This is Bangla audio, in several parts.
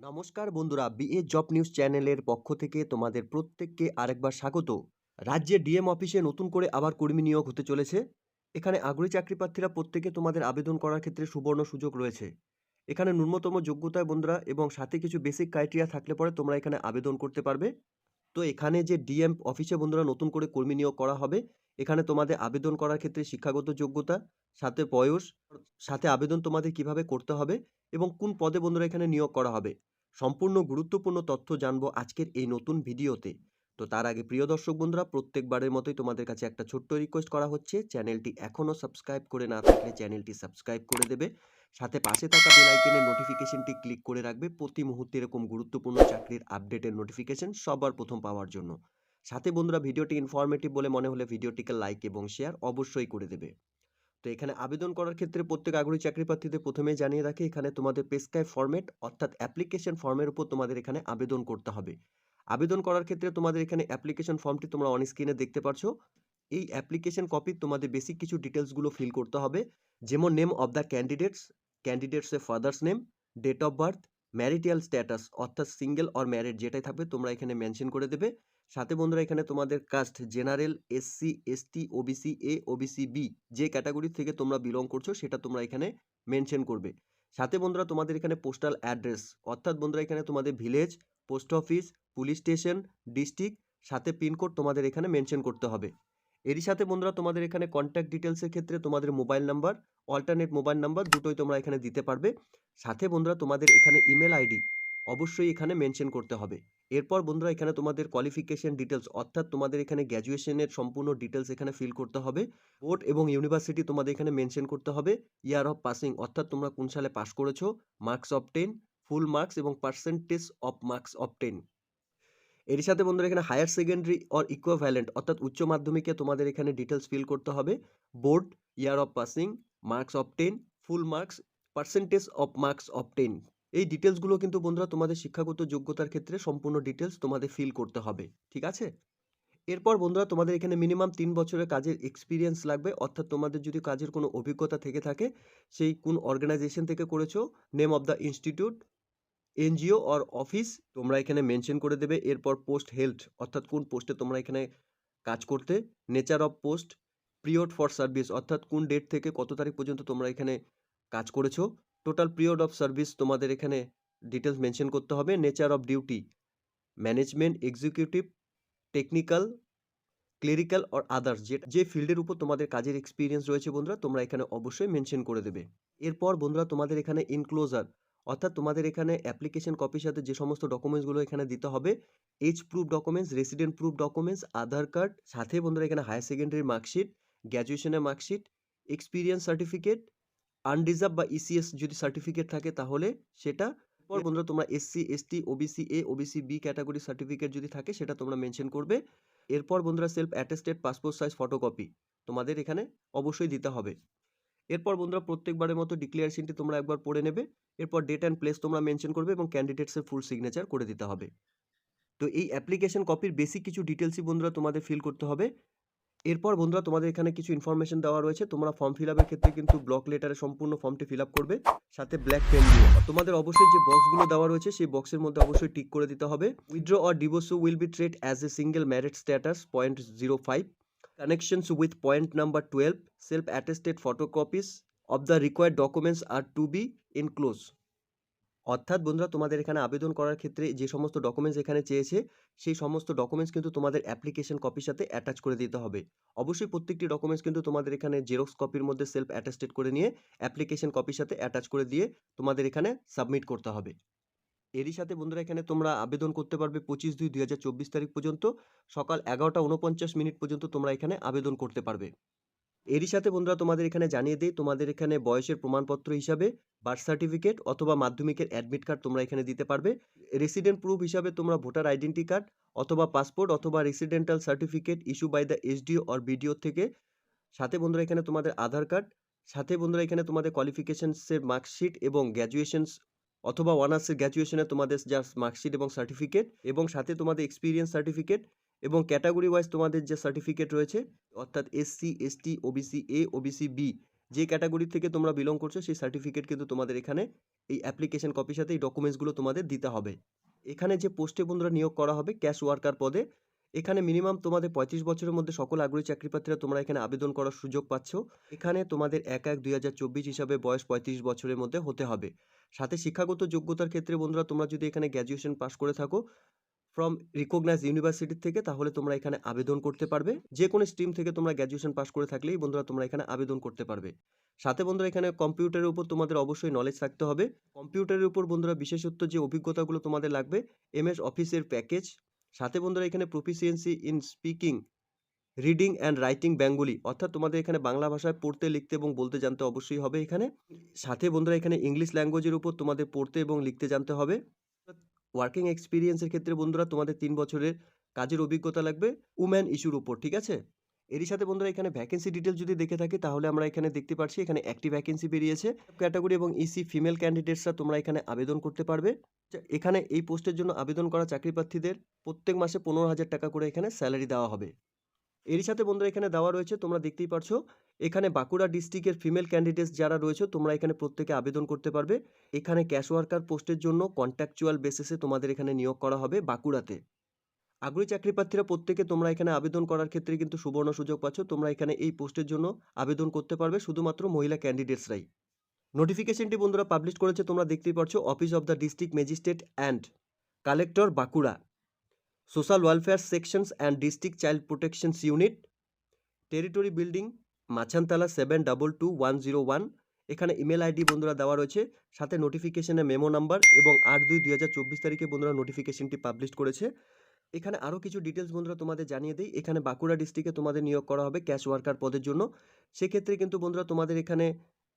নমস্কার বন্ধুরা বিএ জব নিউজ চ্যানেলের পক্ষ থেকে তোমাদের প্রত্যেককে আরেকবার স্বাগত। রাজ্যে ডিএম অফিসে নতুন করে আবার কর্মী নিয়োগ হতে চলেছে। এখানে আগ্রহী চাকরি প্রার্থীরা প্রত্যেকে তোমাদের আবেদন করার ক্ষেত্রে সুবর্ণ সুযোগ রয়েছে। এখানে ন্যূনতম যোগ্যতায় বন্ধুরা এবং সাথে কিছু বেসিক ক্রাইটেরিয়া থাকলে পরে তোমরা এখানে আবেদন করতে পারবে। তো এখানে যে ডিএম অফিসে বন্ধুরা নতুন করে কর্মী নিয়োগ করা হবে, এখানে তোমাদের আবেদন করার ক্ষেত্রে শিক্ষাগত যোগ্যতা, সাথে বয়স, সাথে আবেদন তোমাদের কীভাবে করতে হবে এবং কোন পদে বন্ধুরা এখানে নিয়োগ করা হবে। সম্পূর্ণ গুরুত্বপূর্ণ তথ্য জানব আজকের এই নতুন ভিডিওতে। তো তার আগে প্রিয় দর্শক বন্ধুরা, প্রত্যেকবারের মতোই তোমাদের কাছে একটা ছোট্ট রিকোয়েস্ট করা হচ্ছে। চ্যানেলটি এখনও সাবস্ক্রাইব করে না থাকলে চ্যানেলটি সাবস্ক্রাইব করে দেবে। সাথে পাশে থাকা বেল আইকনের নোটিফিকেশনটি ক্লিক করে রাখবে। প্রতি মুহূর্তে এরকম গুরুত্বপূর্ণ চাকরির আপডেটের নোটিফিকেশন সবার প্রথম পাওয়ার জন্য। সাথে বন্ধুরা, ভিডিওটি ইনফরমেটিভ বলে মনে হলে ভিডিওটিকে লাইক এবং শেয়ার অবশ্যই করে দেবে। তো এখানে আবেদন করার ক্ষেত্রে প্রত্যেক আগ্রহী চাকরি প্রার্থীদের প্রথমে জানিয়ে রাখি, এখানে তোমাদের পেস্কাই ফর্মেট অর্থাৎ অ্যাপ্লিকেশন ফর্মের উপর তোমাদের এখানে আবেদন করতে হবে। আবেদন করার ক্ষেত্রে তোমাদের এখানে অ্যাপ্লিকেশন ফর্মটি তোমরা অন স্ক্রিনে দেখতে পাচ্ছ এই অ্যাপ্লিকেশন কপি তোমাদের বেসিক কিছু ডিটেলসগুলো ফিল করতে হবে। যেমন name of the candidates ক্যান্ডিডেটসের father's name date of birth marital status অর্থাৎ সিঙ্গেল অর ম্যারিড যেটাই থাকবে, তোমরা এখানে মেনশন করে দেবে। সাথে বন্ধুরা, এখানে তোমাদের caste general SC ST OBC A OBC B যে ক্যাটাগরি থেকে তোমরা বিলং করছ, সেটা তোমরা এখানে মেনশন করবে। সাথে বন্ধুরা, তোমাদের এখানে পোস্টাল অ্যাড্রেস অর্থাৎ বন্ধুরা, এখানে তোমাদের village post office police station district সাথে পিনকোড তোমাদের এখানে মেনশন করতে হবে। এরই সাথে বন্ধুরা তোমাদের এখানে কন্ট্যাক্ট ডিটেলসের ক্ষেত্রে তোমাদের mobile number alternate mobile number দুটোই তোমরা এখানে দিতে পারবে। সাথে বন্ধুরা তোমাদের এখানে ইমেল আইডি অবশ্যই এখানে মেনশন করতে হবে। এরপর বন্ধুরা এখানে তোমাদের কোয়ালিফিকেশন ডিটেলস অর্থাৎ তোমাদের এখানে গ্র্যাজুয়েশনের সম্পূর্ণ ডিটেলস এখানে ফিল করতে হবে। বোর্ড এবং ইউনিভার্সিটি তোমাদের এখানে মেনশন করতে হবে। ইয়ার অফ পাসিং অর্থাৎ তোমরা কোন সালে পাস করেছ। Marks of ten full marks এবং percentage of marks of ten এর সাথে বন্ধুরা এখানে হায়ার সেকেন্ডারি অর ইকুইভ্যালেন্ট অর্থাৎ উচ্চ মাধ্যমিকে তোমাদের এখানে ডিটেলস ফিল করতে হবে। Board year of passing marks of ten full marks percentage of marks of ten এই ডিটেলসগুলো কিন্তু বন্ধুরা তোমাদের শিক্ষাগত যোগ্যতার ক্ষেত্রে সম্পূর্ণ ডিটেলস তোমাদের ফিল করতে হবে, ঠিক আছে? এরপর বন্ধুরা তোমাদের এখানে মিনিমাম তিন বছরের কাজের এক্সপিরিয়েন্স লাগবে, অর্থাৎ তোমাদের যদি কাজের কোনো অভিজ্ঞতা থেকে থাকে, সেই কোন অর্গানাইজেশন থেকে করেছ name of the institute NGO or office তোমরা এখানে মেনশন করে দেবে। এরপর পোস্ট হেলথ অর্থাৎ কোন পোস্টে তোমরা এখানে কাজ করতে। Nature of post, period for service অর্থাৎ কোন ডেট থেকে কত তারিখ পর্যন্ত তোমরা এখানে কাজ করেছ। টোটাল পিরিয়ড অফ সার্ভিস তোমাদের এখানে ডিটেলস মেনশন করতে হবে। Nature of duty, management, executive, technical, clerical or others যে যে ফিল্ডের উপর তোমাদের কাজের এক্সপিরিয়েন্স রয়েছে বন্ধুরা তোমরা এখানে অবশ্যই মেনশন করে দেবে। এরপর বন্ধুরা তোমাদের এখানে ইনক্লোজার অর্থাৎ তোমাদের এখানে অ্যাপ্লিকেশন কপির সাথে যে সমস্ত ডকুমেন্টসগুলো এখানে দিতে হবে age proof documents resident proof documents Aadhaar card সাথে বন্ধুরা এখানে হায়ার সেকেন্ডারি মার্কশিট গ্র্যাজুয়েশনের মার্কশিট এক্সপিরিয়েন্স সার্টিফিকেট আনরিজার্ভ বা ইসিএস যদি সার্টিফিকেট থাকে তাহলে সেটা পর বন্ধুরা তোমরা SC ST OBC A OBC B category certificate যদি থাকে সেটা তোমরা মেনশন করবে। এরপর বন্ধুরা self attested passport size photocopy তোমাদের এখানে অবশ্যই দিতে হবে। এরপর বন্ধুরা প্রত্যেকবারের মতো ডিক্লারেশনটি তোমরা একবার পড়ে নেবে। এরপর ডেট অ্যান্ড প্লেস তোমরা মেনশন করবে এবং ক্যান্ডিডেটসের ফুল সিগনেচার করে দিতে হবে। তো এই অ্যাপ্লিকেশন কপির বেসিক কিছু ডিটেলসই বন্ধুরা তোমাদের ফিল করতে হবে। এরপর বন্ধুরা তোমাদের এখানে কিছু ইনফরমেশন দেওয়া রয়েছে। তোমরা ফর্ম ফিল আপের ক্ষেত্রে কিন্তু ব্লক লেটারে সম্পূর্ণ ফর্মটি ফিল আপ করবে, সাথে ব্ল্যাক পেন দিয়ে। তোমাদের অবশ্যই যে বক্সগুলো দেওয়া রয়েছে, সেই বক্সের মধ্যে অবশ্যই টিক করে দিতে হবে। Withdraw or divorce will be treated as a single married status point zero five with point number twelve self attested photocopies of the required documents are to be enclose অর্থাৎ বন্ধুরা, তোমাদের এখানে আবেদন করার ক্ষেত্রে যে সমস্ত ডকুমেন্টস এখানে চেয়েছে, সেই সমস্ত ডকুমেন্টস কিন্তু তোমাদের অ্যাপ্লিকেশন কপির সাথে অ্যাটাচ করে দিতে হবে। অবশ্যই প্রত্যেকটি ডকুমেন্টস কিন্তু তোমাদের এখানে জেরক্স কপির মধ্যে সেলফ অ্যাটাস্টেড করে নিয়ে অ্যাপ্লিকেশন কপির সাথে অ্যাটাচ করে দিয়ে তোমাদের এখানে সাবমিট করতে হবে। এরই সাথে বন্ধুরা এখানে তোমরা আবেদন করতে পারবে পঁচিশ দুই দুই হাজার চব্বিশ তারিখ পর্যন্ত। সকাল এগারোটা উনপঞ্চাশ মিনিট পর্যন্ত তোমরা এখানে আবেদন করতে পারবে। এরই সাথে বন্ধুরা তোমাদের এখানে জানিয়ে দিই, তোমাদের এখানে বয়সের প্রমাণপত্র হিসাবে বার্থ সার্টিফিকেট অথবা মাধ্যমিকের অ্যাডমিট কার্ড তোমরা এখানে দিতে পারবে। রেসিডেন্ট প্রুফ হিসাবে তোমরা ভোটার আইডেন্টি কার্ড অথবা পাসপোর্ট অথবা residential certificate issue by the SDO or BDO থেকে। সাথে বন্ধুরা এখানে তোমাদের আধার কার্ড সাথে বন্ধুরা এখানে তোমাদের কোয়ালিফিকেশনসের মার্কশিট এবং গ্র্যাজুয়েশনস অথবা অনার্সের গ্র্যাজুয়েশনে তোমাদের যা মার্কশিট এবং সার্টিফিকেট এবং সাথে তোমাদের এক্সপিরিয়েন্স সার্টিফিকেট এবং ক্যাটাগরি ওয়াইজ তোমাদের যে সার্টিফিকেট রয়েছে, অর্থাৎ SC ST OBC A OBC B যে ক্যাটাগরি থেকে তোমরা বিলং করছ, সেই সার্টিফিকেট কিন্তু তোমাদের এখানে এই অ্যাপ্লিকেশন কপির সাথে এই ডকুমেন্টসগুলো তোমাদের দিতে হবে। এখানে যে পোস্টে বন্ধুরা নিয়োগ করা হবে ক্যাশ ওয়ার্কার পদে, এখানে মিনিমাম তোমাদের পঁয়ত্রিশ বছরের মধ্যে সকল আগ্রহী চাকরিপ্রার্থীরা তোমরা এখানে আবেদন করার সুযোগ পাচ্ছ। এখানে তোমাদের এক এক দুই হিসাবে বয়স পঁয়ত্রিশ বছরের মধ্যে হতে হবে। সাথে শিক্ষাগত যোগ্যতার ক্ষেত্রে বন্ধুরা তোমরা যদি এখানে গ্র্যাজুয়েশন পাস করে থাকো ফ্রম রিকগনাইজ ইউনিভার্সিটি থেকে, তাহলে তোমরা এখানে আবেদন করতে পারবে। যে কোনো স্ট্রিম থেকে তোমরা গ্র্যাজুয়েশন পাস করে থাকলেই বন্ধুরা তোমরা এখানে আবেদন করতে পারবে। সাথে বন্ধুরা এখানে কম্পিউটারের উপর তোমাদের অবশ্যই নলেজ থাকতে হবে। কম্পিউটারের উপর বন্ধুরা বিশেষত্ব যে অভিজ্ঞতাগুলো তোমাদের লাগবে এমএস অফিসের প্যাকেজ সাথে বন্ধুরা এখানে proficiency in speaking reading and writing Bengali অর্থাৎ তোমাদের এখানে বাংলা ভাষায় পড়তে লিখতে এবং বলতে জানতে অবশ্যই হবে এখানে। সাথে বন্ধুরা এখানে ইংলিশ ল্যাঙ্গুয়েজের উপর তোমাদের পড়তে এবং লিখতে জানতে হবে। ওয়ার্কিং এক্সপিরিয়েন্সের ক্ষেত্রে বন্ধুরা তোমাদের তিন বছরের কাজের অভিজ্ঞতা লাগবে উম্যান ইস্যুর উপর ঠিক আছে? এরই সাথে বন্ধুরা এখানে ভ্যাকেন্সি ডিটেল যদি দেখে থাকি তাহলে আমরা এখানে দেখতে পাচ্ছি এখানে একটি ভ্যাকেন্সি বেরিয়েছে। ক্যাটাগরি এবং ইসি ফিমেল ক্যান্ডিডেটসরা তোমরা এখানে আবেদন করতে পারবে। আচ্ছা, এখানে এই পোস্টের জন্য আবেদন করা চাকরি প্রার্থীদের প্রত্যেক মাসে পনেরো হাজার টাকা করে এখানে স্যালারি দেওয়া হবে। এরই সাথে বন্ধুরা এখানে দেওয়া রয়েছে, তোমরা দেখতেই পারছ। এখানে বাঁকুড়া ডিস্ট্রিক্টের ফিমেল ক্যান্ডিডেটস যারা রয়েছে, তোমরা এখানে প্রত্যেকে আবেদন করতে পারবে। এখানে ক্যাশ ওয়ার্কার পোস্টের জন্য কন্ট্রাকচুয়াল বেসিসে তোমাদের এখানে নিয়োগ করা হবে বাঁকুড়াতে। আগ্রহী চাকরি প্রার্থীরা প্রত্যেকে তোমরা এখানে আবেদন করার ক্ষেত্রে কিন্তু সুবর্ণ সুযোগ পাচ্ছ। তোমরা এখানে এই পোস্টের জন্য আবেদন করতে পারবে, শুধুমাত্র মহিলা ক্যান্ডিডেটসরাই নোটিফিকেশনটি বন্ধুরা পাবলিশ করেছে, তোমরা দেখতেই পারছ office of the district magistrate and collector Bankura. Social welfare sections and district child protections unit territory building Machantala seven double two one zero one এখানে ইমেল আইডি বন্ধুরা দেওয়া রয়েছে, সাথে নোটিফিকেশনের মেমো নাম্বার এবং আট দুই দুই হাজার চব্বিশ তারিখে বন্ধুরা নোটিফিকেশনটি পাবলিশ করেছে। এখানে আরও কিছু ডিটেলস বন্ধুরা তোমাদের জানিয়ে দিই, এখানে বাঁকুড়া ডিস্ট্রিক্টে তোমাদের নিয়োগ করা হবে ক্যাশ ওয়ার্কার পদের জন্য। সেক্ষেত্রে কিন্তু বন্ধুরা তোমাদের এখানে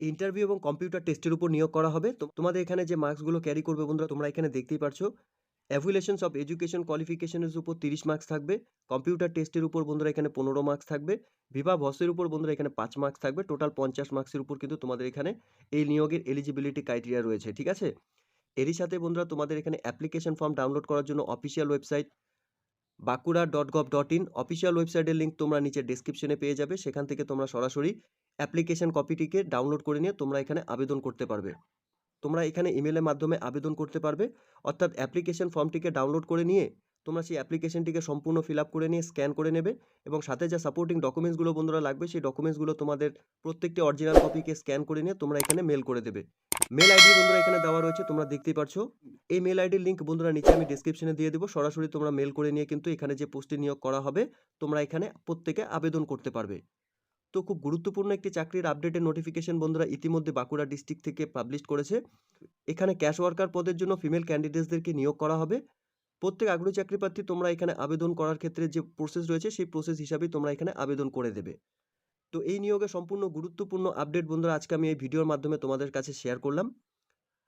ইন্টারভিউ এবং কম্পিউটার টেস্টের উপর নিয়োগ করা হবে। তো তোমাদের এখানে যে মার্কসগুলো ক্যারি করবে বন্ধুরা, তোমরা এখানে দেখতেই পারছ। অ্যাভুলেশনস অফ এডুকেশন কোয়ালিফিকেশনের উপর তিরিশ মার্কস থাকবে, কম্পিউটার টেস্টের উপর বন্ধুরা এখানে পনেরো মার্কস থাকবে বিভা ভসের উপর বন্ধুরা এখানে পাঁচ মার্কস থাকবে, টোটাল পঞ্চাশ মার্কসের উপর কিন্তু তোমাদের এখানে এই নিয়োগের এলিজিবিলিটি ক্রাইটেরিয়া রয়েছে, ঠিক আছে? এরই সাথে বন্ধুরা তোমাদের এখানে অ্যাপ্লিকেশন ফর্ম ডাউনলোড করার জন্য official website Bankura dot gov dot in, official ওয়েবসাইটের লিঙ্ক তোমরা নিচে ডিসক্রিপশনে পেয়ে যাবে, সেখান থেকে তোমরা সরাসরি অ্যাপ্লিকেশন কপিটিকে ডাউনলোড করে নিয়ে তোমরা এখানে আবেদন করতে পারবে। তোমরা এখানে ইমেলের মাধ্যমে আবেদন করতে পারবে। অর্থাৎ অ্যাপ্লিকেশন ফর্মটিকে ডাউনলোড করে নিয়ে তোমরা সেই অ্যাপ্লিকেশনটিকে সম্পূর্ণ ফিল আপ করে নিয়ে স্ক্যান করে নেবে এবং সাথে যা সাপোর্টিং ডকুমেন্টসগুলো বন্ধুরা লাগবে সেই ডকুমেন্টসগুলো তোমাদের প্রত্যেকটি অরিজিনাল কপিকে স্ক্যান করে নিয়ে তোমরা এখানে মেল করে দেবে। মেল আইডি বন্ধুরা এখানে দেওয়া রয়েছে, তোমরা দেখতেই পারছ। এই মেল আইডির লিঙ্ক বন্ধুরা নিচে আমি ডিসক্রিপশনে দিয়ে দেবো। সরাসরি তোমরা মেল করে নিয়ে কিন্তু এখানে যে পোস্টে নিয়োগ করা হবে, তোমরা এখানে প্রত্যেকে আবেদন করতে পারবে। তো খুব গুরুত্বপূর্ণ একটি চাকরির আপডেটের নোটিফিকেশন বন্ধুরা ইতিমধ্যে বাঁকুড়া ডিস্ট্রিক্ট থেকে পাবলিশ করেছে। এখানে ক্যাশ ওয়ার্কার পদের জন্য ফিমেল ক্যান্ডিডেটসদেরকে নিয়োগ করা হবে। প্রত্যেক আগ্রহী চাকরি প্রার্থী তোমরা এখানে আবেদন করার ক্ষেত্রে যে প্রসেস রয়েছে, সেই প্রসেস হিসাবেই তোমরা এখানে আবেদন করে দেবে। তো এই নিয়োগে সম্পূর্ণ গুরুত্বপূর্ণ আপডেট বন্ধুরা আজকে আমি এই ভিডিওর মাধ্যমে তোমাদের কাছে শেয়ার করলাম।